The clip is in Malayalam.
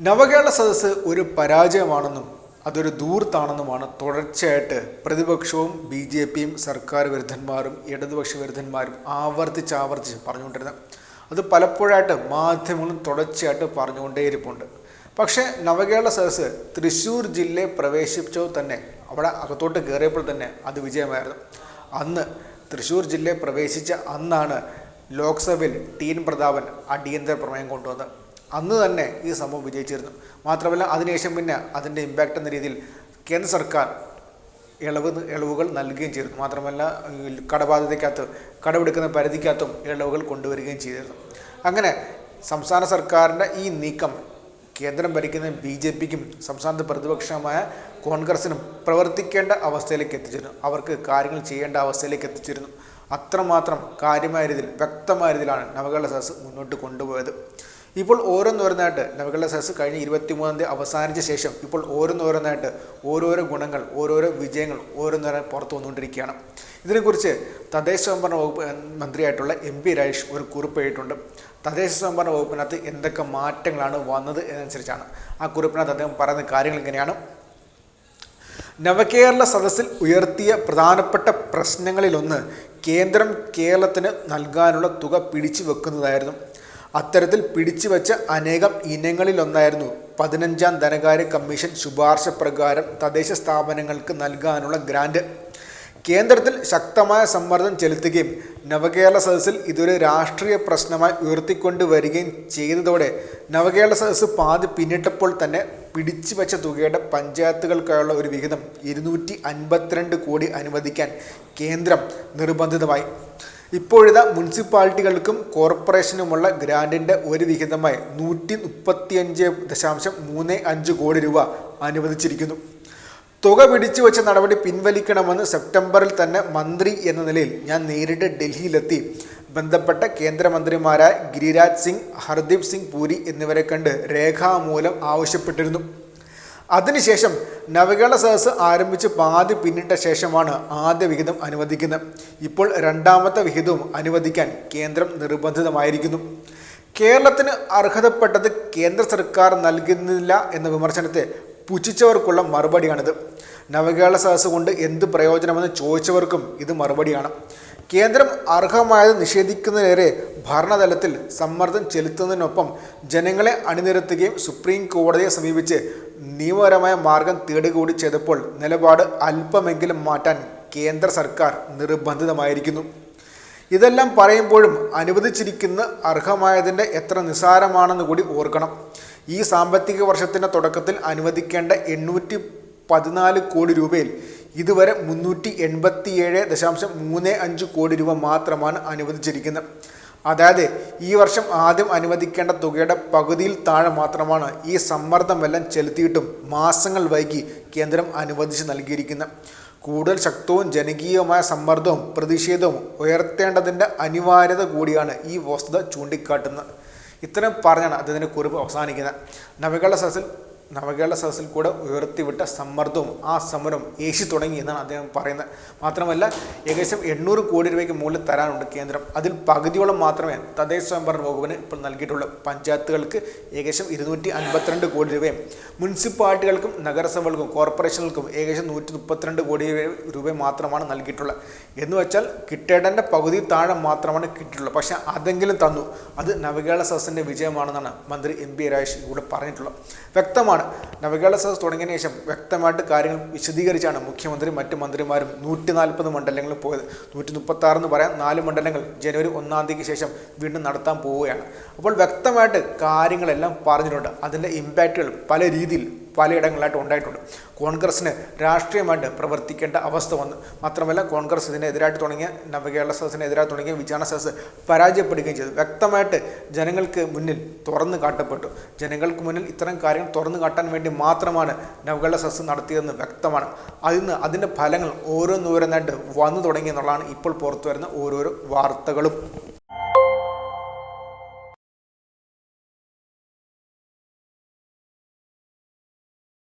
നവകേരള സദസ്സ് ഒരു പരാജയമാണെന്നും അതൊരു ദൂർത്താണെന്നുമാണ് തുടർച്ചയായിട്ട് പ്രതിപക്ഷവും ബി ജെ പിയും സർക്കാർ വിരുദ്ധന്മാരും ഇടതുപക്ഷ വിരുദ്ധന്മാരും ആവർത്തിച്ച് ആവർത്തിച്ച് പറഞ്ഞുകൊണ്ടിരുന്നത്. അത് പലപ്പോഴായിട്ട് മാധ്യമങ്ങളും തുടർച്ചയായിട്ട് പറഞ്ഞുകൊണ്ടേയിരിപ്പുണ്ട്. പക്ഷേ നവകേരള സദസ്സ് തൃശ്ശൂർ ജില്ലയെ പ്രവേശിച്ചോ തന്നെ അവിടെ അകത്തോട്ട് കയറിയപ്പോൾ തന്നെ അത് വിജയമായിരുന്നു. അന്ന് തൃശ്ശൂർ ജില്ലയെ പ്രവേശിച്ച അന്നാണ് ലോക്സഭയിൽ ടീൻ പ്രതാപൻ അടിയന്തര പ്രമേയം കൊണ്ടുവന്നത്. അന്ന് തന്നെ ഈ സംഭവം വിജയിച്ചിരുന്നു. മാത്രമല്ല അതിനുശേഷം പിന്നെ അതിന്റെ ഇമ്പാക്റ്റ് എന്ന രീതിയിൽ കേന്ദ്ര സർക്കാർ ഇളവ് ഇളവുകൾ നൽകുകയും ചെയ്തിരുന്നു. മാത്രമല്ല കടബാധ്യതയ്ക്കകത്ത് കടമെടുക്കുന്ന പരിധിക്കകത്തും ഇളവുകൾ കൊണ്ടുവരികയും ചെയ്തിരുന്നു. അങ്ങനെ സംസ്ഥാന സർക്കാരിന്റെ ഈ നീക്കം കേന്ദ്രം ഭരിക്കുന്ന ബി ജെ പിക്കും സംസ്ഥാനത്ത് പ്രതിപക്ഷമായ കോൺഗ്രസിനും പ്രവർത്തിക്കേണ്ട അവസ്ഥയിലേക്ക് എത്തിച്ചിരുന്നു. അവർക്ക് കാര്യങ്ങൾ ചെയ്യേണ്ട അവസ്ഥയിലേക്ക് എത്തിച്ചിരുന്നു. അത്രമാത്രം കാര്യമായ രീതിയിൽ വ്യക്തമായ രീതിയിലാണ് നവകേരള സദസ് മുന്നോട്ട് കൊണ്ടുപോയത്. ഇപ്പോൾ ഓരോന്നോരോന്നായിട്ട് സസ് സദസ് കഴിഞ്ഞ ഇരുപത്തിമൂന്നാം തീയതി അവസാനിച്ച ശേഷം ഇപ്പോൾ ഓരോന്നോരോന്നായിട്ട് ഓരോരോ ഗുണങ്ങൾ ഓരോരോ വിജയങ്ങൾ ഓരോന്നോരോ പുറത്തു വന്നുകൊണ്ടിരിക്കുകയാണ്. ഇതിനെക്കുറിച്ച് തദ്ദേശ സ്വയംഭരണ വകുപ്പ് മന്ത്രിയായിട്ടുള്ള എം പി രാജേഷ് ഒരു കുറിപ്പ് എഴുതിയിട്ടുണ്ട് തദ്ദേശ സ്വയംഭരണ വകുപ്പിനകത്ത് എന്തൊക്കെ മാറ്റങ്ങളാണ് വന്നത് എന്നനുസരിച്ചാണ്. ആ കുറിപ്പിനകത്ത് അദ്ദേഹം പറയുന്ന കാര്യങ്ങൾ ഇങ്ങനെയാണ്. നവകേരള സദസ്സിൽ ഉയർത്തിയ പ്രധാനപ്പെട്ട പ്രശ്നങ്ങളിലൊന്ന് കേന്ദ്രം കേരളത്തിന് നൽകാനുള്ള തുക പിടിച്ചു വെക്കുന്നതായിരുന്നു അത്തരത്തിൽ പിടിച്ചുവെച്ച അനേകം ഇനങ്ങളിലൊന്നായിരുന്നു പതിനഞ്ചാം ധനകാര്യ കമ്മീഷൻ ശുപാർശ പ്രകാരം തദ്ദേശ സ്ഥാപനങ്ങൾക്ക് നൽകാനുള്ള ഗ്രാൻഡ് കേന്ദ്രത്തിൽ ശക്തമായ സമ്മർദ്ദം ചെലുത്തുകയും നവകേരള സദസ്സിൽ ഇതൊരു രാഷ്ട്രീയ പ്രശ്നമായി ഉയർത്തിക്കൊണ്ടുവരികയും ചെയ്തതോടെ നവകേരള സദസ്സ് പാതി പിന്നിട്ടപ്പോൾ തന്നെ പിടിച്ചു വെച്ച തുകയുടെ പഞ്ചായത്തുകൾക്കായുള്ള ഒരു വിഹിതം ഇരുന്നൂറ്റി കോടി അനുവദിക്കാൻ കേന്ദ്രം നിർബന്ധിതമായി. ഇപ്പോഴിതാ മുനിസിപ്പാലിറ്റികൾക്കും കോർപ്പറേഷനുമുള്ള ഗ്രാൻഡിന്റെ ഒരു വിഹിതമായി നൂറ്റി മുപ്പത്തിയഞ്ച് ദശാംശം മൂന്ന് അഞ്ച് കോടി രൂപ അനുവദിച്ചിരിക്കുന്നു. തുക പിടിച്ചു വെച്ച നടപടി പിൻവലിക്കണമെന്ന് സെപ്റ്റംബറിൽ തന്നെ മന്ത്രി എന്ന നിലയിൽ ഞാൻ നേരിട്ട് ഡൽഹിയിലെത്തി. ബന്ധപ്പെട്ട കേന്ദ്രമന്ത്രിമാരായ ഗിരിരാജ് സിംഗ് ഹർദീപ് സിംഗ് പൂരി എന്നിവരെ കണ്ട് രേഖാമൂലം ആവശ്യപ്പെട്ടിരുന്നു. അതിനുശേഷം നവകേരള സദസ് ആരംഭിച്ച് പാതി പിന്നിട്ട ശേഷമാണ് ആദ്യ വിഹിതം അനുവദിക്കുന്നത്. ഇപ്പോൾ രണ്ടാമത്തെ വിഹിതവും അനുവദിക്കാൻ കേന്ദ്രം നിർബന്ധിതമായിരിക്കുന്നു. കേരളത്തിന് അർഹതപ്പെട്ടത് കേന്ദ്ര സർക്കാർ നൽകുന്നില്ല എന്ന വിമർശനത്തെ പുച്ഛിച്ചവർക്കുള്ള മറുപടിയാണിത്. നവകേരള സദസ് കൊണ്ട് എന്ത് പ്രയോജനമെന്ന് ചോദിച്ചവർക്കും ഇത് മറുപടിയാണ്. കേന്ദ്രം അർഹമായത് നിഷേധിക്കുന്നതിലേറെ ഭരണതലത്തിൽ സമ്മർദ്ദം ചെലുത്തുന്നതിനൊപ്പം ജനങ്ങളെ അണിനിരത്തുകയും സുപ്രീം കോടതിയെ സമീപിച്ച് നിയമപരമായ മാർഗം തേടുകൂടി ചെയ്തപ്പോൾ നിലപാട് അല്പമെങ്കിലും മാറ്റാൻ കേന്ദ്ര സർക്കാർ നിർബന്ധിതമായിരിക്കുന്നു. ഇതെല്ലാം പറയുമ്പോഴും അനുവദിച്ചിരിക്കുന്ന അർഹമായതിന്റെ എത്ര നിസ്സാരമാണെന്ന് കൂടി ഓർക്കണം. ഈ സാമ്പത്തിക വർഷത്തിന്റെ തുടക്കത്തിൽ അനുവദിക്കേണ്ട എണ്ണൂറ്റി പതിനാല് കോടി രൂപയിൽ ഇതുവരെ മുന്നൂറ്റി എൺപത്തിയേഴ് ദശാംശം മൂന്ന് അഞ്ച് കോടി രൂപ മാത്രമാണ് അനുവദിച്ചിരിക്കുന്നത്. അതായത് ഈ വർഷം ആദ്യം അനുവദിക്കേണ്ട തുകയുടെ പകുതിയിൽ താഴെ മാത്രമാണ് ഈ സമ്മർദ്ദമെല്ലാം ചെലുത്തിയിട്ടും മാസങ്ങൾ വൈകി കേന്ദ്രം അനുവദിച്ച് നൽകിയിരിക്കുന്നത്. കൂടുതൽ ശക്തവും ജനകീയവുമായ സമ്മർദ്ദവും പ്രതിഷേധവും ഉയർത്തേണ്ടതിന്റെ അനിവാര്യത കൂടിയാണ് ഈ വസ്തുത ചൂണ്ടിക്കാട്ടുന്നത്. ഇത്രയും പറഞ്ഞാണ് അദ്ദേഹത്തിന്റെ കുറിപ്പ് അവസാനിക്കുന്നത്. നവകേരള സദസ്സിൽ നവകേരള സദസ്സിൽ കൂടെ ഉയർത്തിവിട്ട സമ്മർദ്ദവും ആ സമരവും ഏശി തുടങ്ങി എന്നാണ് അദ്ദേഹം പറയുന്നത്. മാത്രമല്ല ഏകദേശം എണ്ണൂറ് കോടി രൂപയ്ക്ക് മുകളിൽ തരാനുണ്ട് കേന്ദ്രം. അതിൽ പകുതിയോളം മാത്രമേ തദ്ദേശ സ്വയംഭരണ വകുപ്പിന് ഇപ്പോൾ നൽകിയിട്ടുള്ളൂ. പഞ്ചായത്തുകൾക്ക് ഏകദേശം ഇരുന്നൂറ്റി അൻപത്തിരണ്ട് കോടി രൂപയും മുനിസിപ്പാലിറ്റികൾക്കും നഗരസഭകൾക്കും കോർപ്പറേഷനുകൾക്കും ഏകദേശം നൂറ്റി മുപ്പത്തിരണ്ട് കോടി രൂപ മാത്രമാണ് നൽകിയിട്ടുള്ളത്. എന്ന് വെച്ചാൽ കിട്ടേണ്ടതിന്റെ പകുതി താഴെ മാത്രമാണ് കിട്ടിയിട്ടുള്ളത്. പക്ഷേ അതെങ്കിലും തന്നു. അത് നവകേരള സദസ്സിന്റെ വിജയമാണെന്നാണ് മന്ത്രി എം പി രാജേഷ് ഇവിടെ പറഞ്ഞിട്ടുള്ളത്. വ്യക്തമാണ് നവകേരള സദസ് തുടങ്ങിയതിനു ശേഷം വ്യക്തമായിട്ട് കാര്യങ്ങൾ വിശദീകരിച്ചാണ് മുഖ്യമന്ത്രി മറ്റ് മന്ത്രിമാരും നൂറ്റി നാൽപ്പത് മണ്ഡലങ്ങളിൽ പോയത്. നൂറ്റി മുപ്പത്തി എന്ന് പറയാം. നാല് മണ്ഡലങ്ങൾ ജനുവരി ഒന്നാം തീയതിക്ക് ശേഷം വീണ്ടും നടത്താൻ പോവുകയാണ്. അപ്പോൾ വ്യക്തമായിട്ട് കാര്യങ്ങളെല്ലാം പറഞ്ഞിട്ടുണ്ട്. അതിന്റെ ഇമ്പാക്റ്റുകൾ പല രീതിയിൽ പലയിടങ്ങളിലായിട്ട് ഉണ്ടായിട്ടുണ്ട്. കോൺഗ്രസ്സിന് രാഷ്ട്രീയമായിട്ട് പ്രവർത്തിക്കേണ്ട അവസ്ഥ വന്നു. മാത്രമല്ല കോൺഗ്രസ് ഇതിനെതിരായിട്ട് തുടങ്ങിയ നവകേരള സദസ്സിനെതിരായി തുടങ്ങിയ വിചാരണ സദസ്സ് പരാജയപ്പെടുകയും ചെയ്തു. വ്യക്തമായിട്ട് ജനങ്ങൾക്ക് മുന്നിൽ തുറന്നു കാട്ടപ്പെട്ടു. ജനങ്ങൾക്ക് മുന്നിൽ ഇത്തരം കാര്യങ്ങൾ തുറന്നു കാട്ടാൻ വേണ്ടി മാത്രമാണ് നവകേരള സദസ്സ് നടത്തിയതെന്ന് വ്യക്തമാണ്. അതിന് അതിന്റെ ഫലങ്ങൾ ഓരോന്നോരോന്നായിട്ട് വന്നു തുടങ്ങി എന്നുള്ളതാണ് ഇപ്പോൾ പുറത്തു വരുന്ന ഓരോരോ വാർത്തകളും.